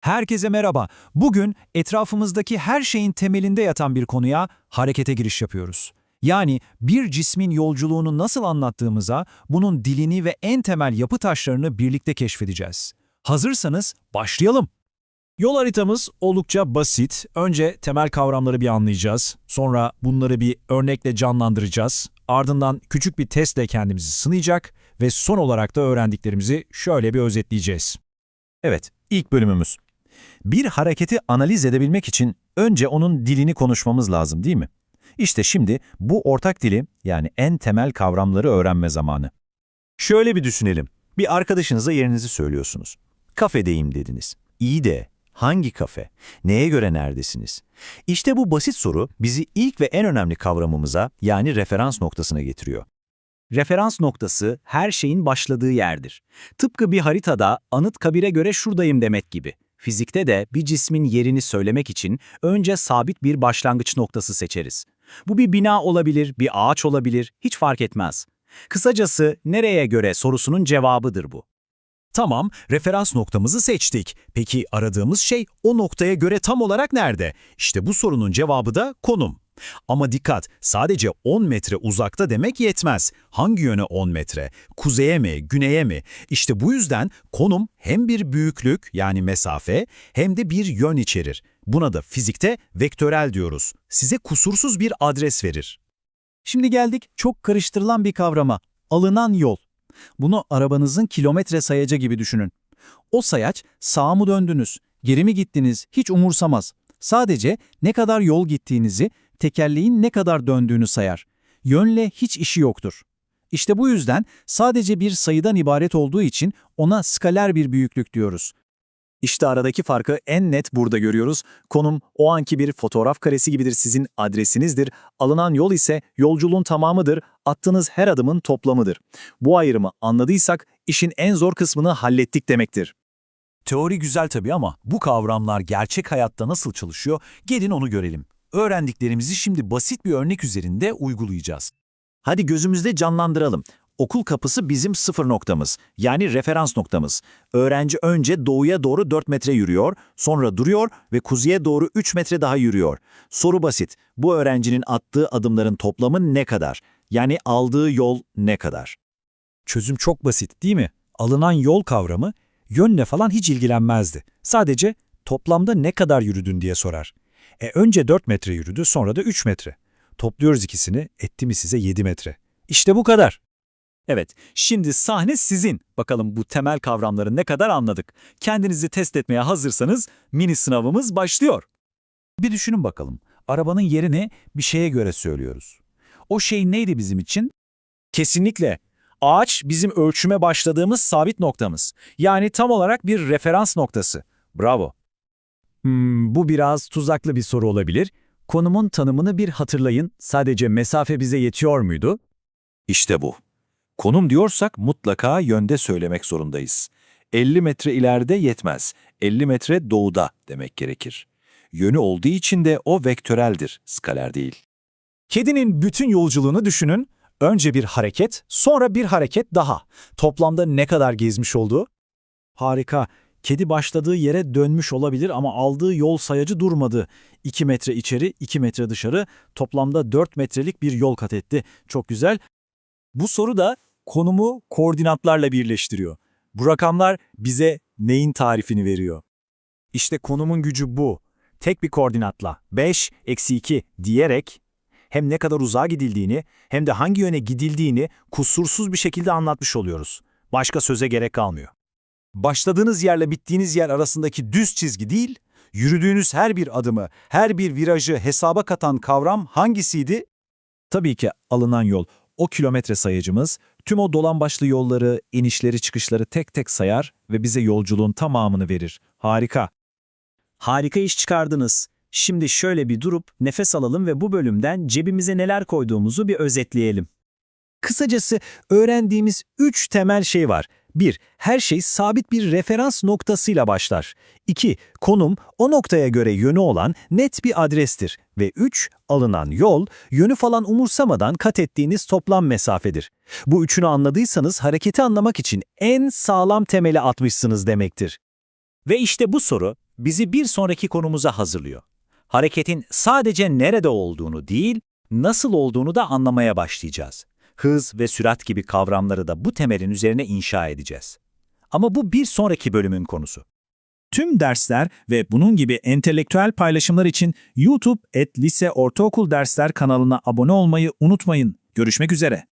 Herkese merhaba. Bugün etrafımızdaki her şeyin temelinde yatan bir konuya harekete giriş yapıyoruz. Yani bir cismin yolculuğunu nasıl anlattığımıza, bunun dilini ve en temel yapı taşlarını birlikte keşfedeceğiz. Hazırsanız başlayalım. Yol haritamız oldukça basit. Önce temel kavramları bir anlayacağız. Sonra bunları bir örnekle canlandıracağız. Ardından küçük bir testle kendimizi sınayacak ve son olarak da öğrendiklerimizi şöyle bir özetleyeceğiz. Evet, ilk bölümümüz. Bir hareketi analiz edebilmek için önce onun dilini konuşmamız lazım değil mi? İşte şimdi bu ortak dili yani en temel kavramları öğrenme zamanı. Şöyle bir düşünelim. Bir arkadaşınıza yerinizi söylüyorsunuz. Kafedeyim dediniz. İyi de hangi kafe? Neye göre neredesiniz? İşte bu basit soru bizi ilk ve en önemli kavramımıza yani referans noktasına getiriyor. Referans noktası her şeyin başladığı yerdir. Tıpkı bir haritada Anıtkabir'e göre şuradayım demek gibi. Fizikte de bir cismin yerini söylemek için önce sabit bir başlangıç noktası seçeriz. Bu bir bina olabilir, bir ağaç olabilir, hiç fark etmez. Kısacası nereye göre sorusunun cevabıdır bu. Tamam, referans noktamızı seçtik. Peki aradığımız şey o noktaya göre tam olarak nerede? İşte bu sorunun cevabı da konum. Ama dikkat, sadece 10 metre uzakta demek yetmez. Hangi yöne 10 metre? Kuzeye mi, güneye mi? İşte bu yüzden konum hem bir büyüklük yani mesafe hem de bir yön içerir. Buna da fizikte vektörel diyoruz. Size kusursuz bir adres verir. Şimdi geldik çok karıştırılan bir kavrama. Alınan yol. Bunu arabanızın kilometre sayacı gibi düşünün. O sayaç sağa mı döndünüz, geri mi gittiniz hiç umursamaz. Sadece ne kadar yol gittiğinizi, tekerleğin ne kadar döndüğünü sayar. Yönle hiç işi yoktur. İşte bu yüzden sadece bir sayıdan ibaret olduğu için ona skaler bir büyüklük diyoruz. İşte aradaki farkı en net burada görüyoruz. Konum o anki bir fotoğraf karesi gibidir sizin adresinizdir. Alınan yol ise yolculuğun tamamıdır, attığınız her adımın toplamıdır. Bu ayrımı anladıysak işin en zor kısmını hallettik demektir. Teori güzel tabii ama bu kavramlar gerçek hayatta nasıl çalışıyor? Gelin onu görelim. Öğrendiklerimizi şimdi basit bir örnek üzerinde uygulayacağız. Hadi gözümüzde canlandıralım. Okul kapısı bizim sıfır noktamız, yani referans noktamız. Öğrenci önce doğuya doğru 4 metre yürüyor, sonra duruyor ve kuzeye doğru 3 metre daha yürüyor. Soru basit, bu öğrencinin attığı adımların toplamı ne kadar? Yani aldığı yol ne kadar? Çözüm çok basit değil mi? Alınan yol kavramı yönle falan hiç ilgilenmezdi. Sadece toplamda ne kadar yürüdün diye sorar. E önce 4 metre yürüdü sonra da 3 metre. Topluyoruz ikisini etti mi size 7 metre. İşte bu kadar. Evet, şimdi sahne sizin. Bakalım bu temel kavramları ne kadar anladık. Kendinizi test etmeye hazırsanız mini sınavımız başlıyor. Bir düşünün bakalım. Arabanın yerini bir şeye göre söylüyoruz. O şey neydi bizim için? Kesinlikle. Ağaç bizim ölçüme başladığımız sabit noktamız. Yani tam olarak bir referans noktası. Bravo. Hmm, bu biraz tuzaklı bir soru olabilir. Konumun tanımını bir hatırlayın. Sadece mesafe bize yetiyor muydu? İşte bu. Konum diyorsak mutlaka yönde söylemek zorundayız. 50 metre ileride yetmez. 50 metre doğuda demek gerekir. Yönü olduğu için de o vektöreldir, skaler değil. Kedinin bütün yolculuğunu düşünün. Önce bir hareket, sonra bir hareket daha. Toplamda ne kadar gezmiş oldu? Harika. Kedi başladığı yere dönmüş olabilir ama aldığı yol sayacı durmadı. 2 metre içeri, 2 metre dışarı. Toplamda 4 metrelik bir yol kat etti. Çok güzel. Bu soru da konumu koordinatlarla birleştiriyor. Bu rakamlar bize neyin tarifini veriyor? İşte konumun gücü bu. Tek bir koordinatla 5, eksi 2 diyerek hem ne kadar uzağa gidildiğini hem de hangi yöne gidildiğini kusursuz bir şekilde anlatmış oluyoruz. Başka söze gerek kalmıyor. Başladığınız yerle bittiğiniz yer arasındaki düz çizgi değil, yürüdüğünüz her bir adımı, her bir virajı hesaba katan kavram hangisiydi? Tabii ki alınan yol. O kilometre sayacımız tüm o dolan başlı yolları, inişleri çıkışları tek tek sayar ve bize yolculuğun tamamını verir. Harika. Harika iş çıkardınız. Şimdi şöyle bir durup nefes alalım ve bu bölümden cebimize neler koyduğumuzu bir özetleyelim. Kısacası öğrendiğimiz üç temel şey var. 1. Her şey sabit bir referans noktasıyla başlar. 2. Konum o noktaya göre yönü olan net bir adrestir. Ve 3. Alınan yol, yönü falan umursamadan kat ettiğiniz toplam mesafedir. Bu üçünü anladıysanız hareketi anlamak için en sağlam temeli atmışsınız demektir. Ve işte bu soru bizi bir sonraki konumuza hazırlıyor. Hareketin sadece nerede olduğunu değil, nasıl olduğunu da anlamaya başlayacağız. Hız ve sürat gibi kavramları da bu temelin üzerine inşa edeceğiz. Ama bu bir sonraki bölümün konusu. Tüm dersler ve bunun gibi entelektüel paylaşımlar için YouTube et Lise Ortaokul Dersler kanalına abone olmayı unutmayın. Görüşmek üzere.